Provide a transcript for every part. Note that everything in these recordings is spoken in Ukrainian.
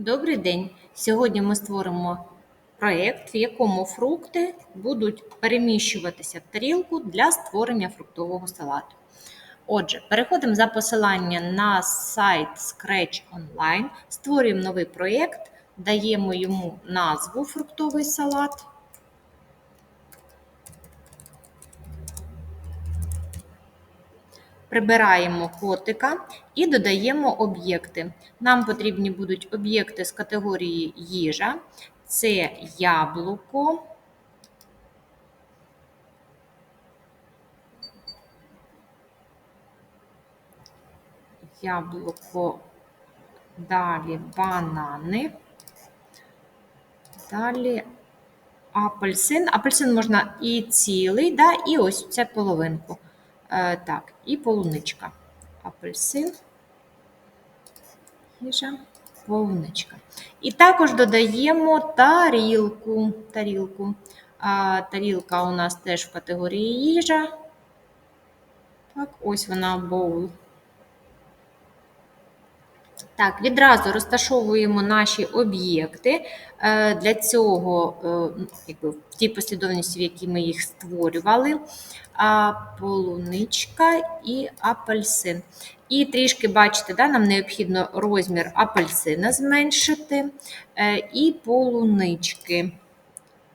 Добрий день! Сьогодні ми створимо проєкт, в якому фрукти будуть переміщуватися в тарілку для створення фруктового салату. Отже, переходимо за посилання на сайт Scratch Online, створюємо новий проєкт, даємо йому назву фруктовий салат. Прибираємо котика і додаємо об'єкти. Нам потрібні будуть об'єкти з категорії їжа. Це яблуко, яблуко, далі банани, далі апельсин. Апельсин можна і цілий, да, і ось ця половинку. Е, так, і полуничка. Апельсин, їжа, полуничка. І також додаємо тарілку. тарілку. А, Тарілка у нас теж в категорії їжа. Так, ось вона боул. Так, відразу розташовуємо наші об'єкти. Е, для цього, е, якби, в тій послідовності, в якій ми їх створювали, полуничка і апельсин. І трішки, бачите, да, нам необхідно розмір апельсина зменшити е, і полунички.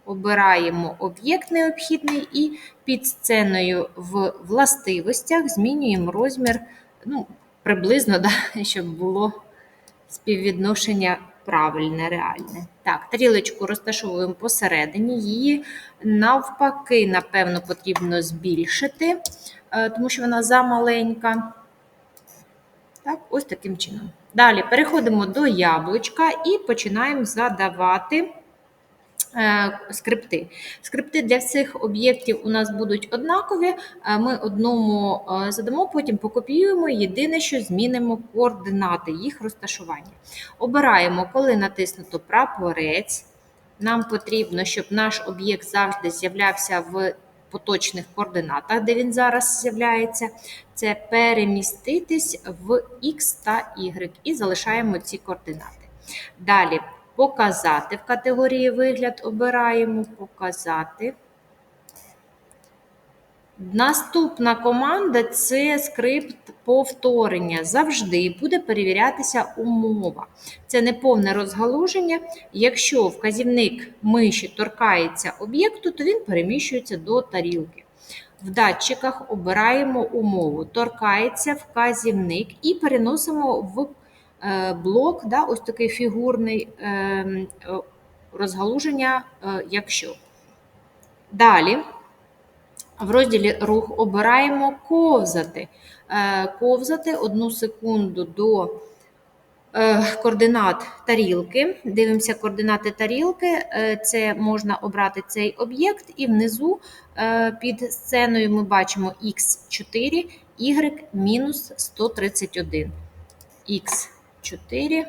Обираємо об'єкт необхідний і під сценою в властивостях змінюємо розмір ну, приблизно, да, щоб було співвідношення правильне, реальне. Так, тарілочку розташовуємо посередині, її навпаки, напевно, потрібно збільшити, е, тому що вона замаленька. Так, ось таким чином. Далі переходимо до яблучка і починаємо задавати. Е, скрипти. Скрипти для всіх об'єктів у нас будуть однакові. Ми одному е, задамо, потім покопіюємо. Єдине, що змінимо координати їх розташування. Обираємо, коли натиснуто прапорець. Нам потрібно, щоб наш об'єкт завжди з'являвся в поточних координатах, де він зараз з'являється. Це переміститись в X та Y і залишаємо ці координати. Далі Показати в категорії вигляд обираємо Показати. Наступна команда це скрипт повторення. Завжди буде перевірятися умова. Це не повне розгалуження. Якщо вказівник миші торкається об'єкту, то він переміщується до тарілки. В датчиках обираємо умову. Торкається вказівник і переносимо в блок, да, ось такий фігурний е, розгалуження, е, якщо. Далі в розділі рух обираємо ковзати. Ковзати одну секунду до координат тарілки. Дивимося координати тарілки, це можна обрати цей об'єкт, і внизу під сценою ми бачимо Х4, Y мінус 131. Х 4,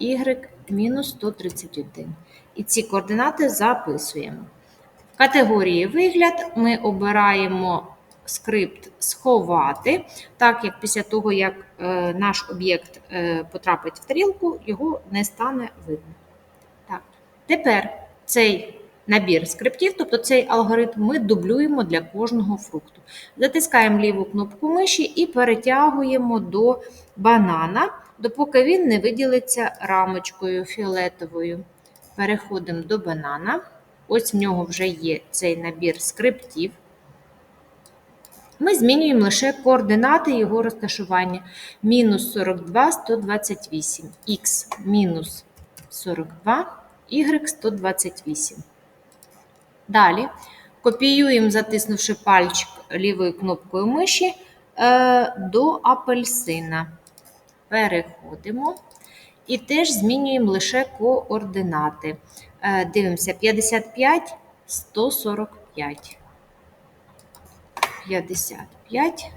y мінус 131. І ці координати записуємо. В категорії вигляд ми обираємо скрипт сховати, так як після того, як е, наш об'єкт е, потрапить в тарілку, його не стане видно. Так. Тепер цей набір скриптів, тобто цей алгоритм ми дублюємо для кожного фрукту. Затискаємо ліву кнопку миші і перетягуємо до банана, допоки він не виділиться рамочкою фіолетовою. Переходимо до банана. Ось в нього вже є цей набір скриптів. Ми змінюємо лише координати його розташування. Мінус 42, 128, х мінус 42, y 128. Далі копіюємо, затиснувши пальчик лівою кнопкою миші е, до апельсина. Переходимо і теж змінюємо лише координати. Е, дивимося 55, 145. 55,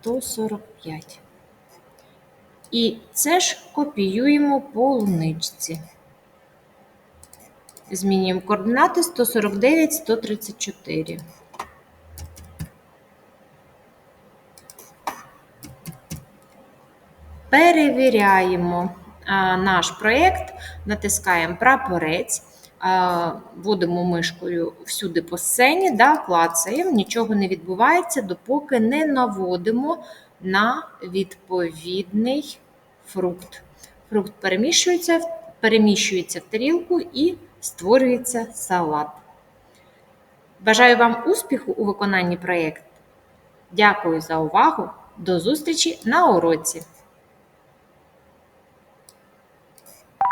145. І це ж копіюємо по луничці. Змінюємо координати 149, 134. перевіряємо наш проєкт, натискаємо прапорець, а, вводимо мишкою всюди по сцені, да, клацаємо, нічого не відбувається, допоки не наводимо на відповідний фрукт. Фрукт переміщується, переміщується в тарілку і створюється салат. Бажаю вам успіху у виконанні проєкту. Дякую за увагу! До зустрічі на уроці!